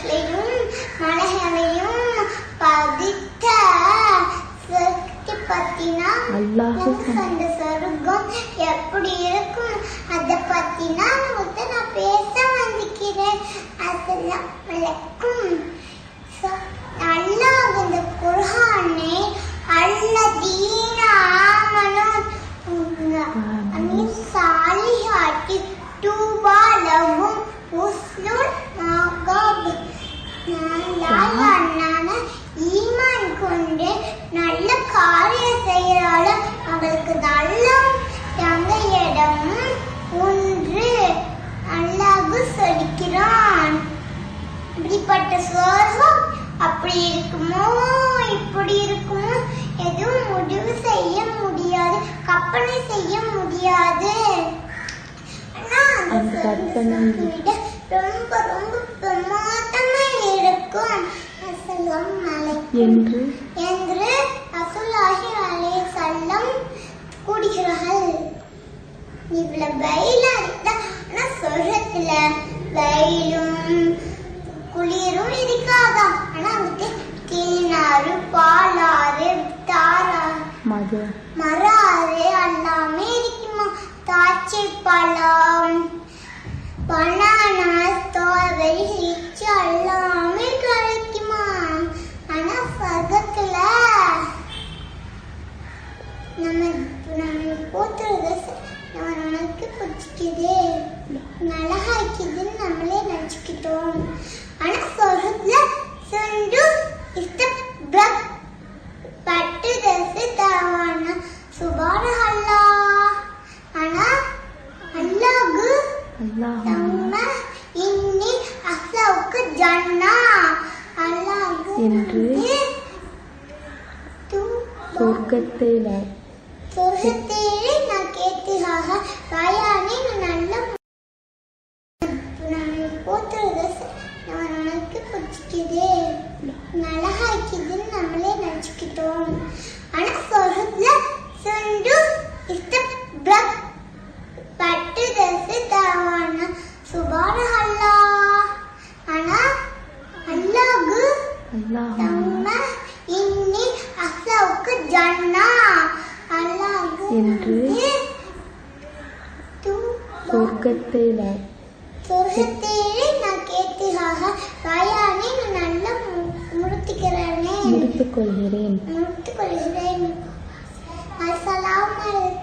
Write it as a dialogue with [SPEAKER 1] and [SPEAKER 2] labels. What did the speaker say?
[SPEAKER 1] மலைகளையும்
[SPEAKER 2] மலைகளையும் பதித்த சக்தி. பத்தினா அந்த சொர்க்கம் எப்படி இருக்கும்? அதை பத்தினா உங்கள்கிட்ட நான் பேச வந்திருக்கிறேன். அதெல்லாம் விளக்கும் அல்லாஹ் இந்த குர்ஹானை அல்லதீன ஆமனும் ஈமான் கொண்டு நல்ல காரியம் செய்யறால அவளுக்கு நல்ல தங்க இடம் ஒன்று அல்லாஹ் சொல்லிக்கிறான் இப்படிப்பட்ட சொர்க்கம் அப்படி இருக்குமோ? இப்படி இருக்குமோ? எதுவும் முடிவு செய்ய முடியாது கற்பனை செய்ய முடியாது. ரொம்ப ரொம்ப பிரமாதமா இருக்கும்.
[SPEAKER 1] என்று
[SPEAKER 2] என்று ரசூலுல்லாஹி அலைஹி வஸல்லம் கூறுகிறார்கள். இவ்வளவு வெயில் அடித்தா ஆனா குளிரும் இருக்காதா ஆனா வந்துட்டு தேனாறு பாலாறு நலகாய்க்குதுன்னு நம்மளே நினச்சிக்கிட்டோம். ஆனா சொர்க்கத்துல சுண்டு இஷ்ட பட்டு தசு தவான சுபான அல்லா. ஆனா அல்லாஹு
[SPEAKER 1] அல்லாஹ்.
[SPEAKER 2] நம்ம இன்னி அஸ்லாவுக்கு ஜன்னா. அல்லாஹு
[SPEAKER 1] என்று
[SPEAKER 2] தூ
[SPEAKER 1] சொர்க்கத்தில்
[SPEAKER 2] சொர்க்கத்திலே நான் கேட்டுகாக ராயானே நான் நல்ல நம்ம போத்துறது நம்ம நமக்கு பிடிச்சிக்குது நலகாய்க்குதுன்னு நம்மளே நினச்சிக்கிட்டோம். ஆனா சொர்க்கத்துல சுண்டு இஷ்ட பட்டு தசு தவான சுபான அல்லா. ஆனா அல்லாஹு
[SPEAKER 1] அல்லாஹ்.
[SPEAKER 2] நம்ம இன்னி அஸ்லாவுக்கு ஜன்னா. அல்லாஹ்
[SPEAKER 1] என்று
[SPEAKER 2] நான் கேட்டுகாக ராயானே நான் நல்லா முடித்துக்கிறேனே
[SPEAKER 1] முடித்துக் கொள்கிறேன்
[SPEAKER 2] முடித்துக் கொள்கிறேன் அஸ்ஸலாமு அலைக்கும்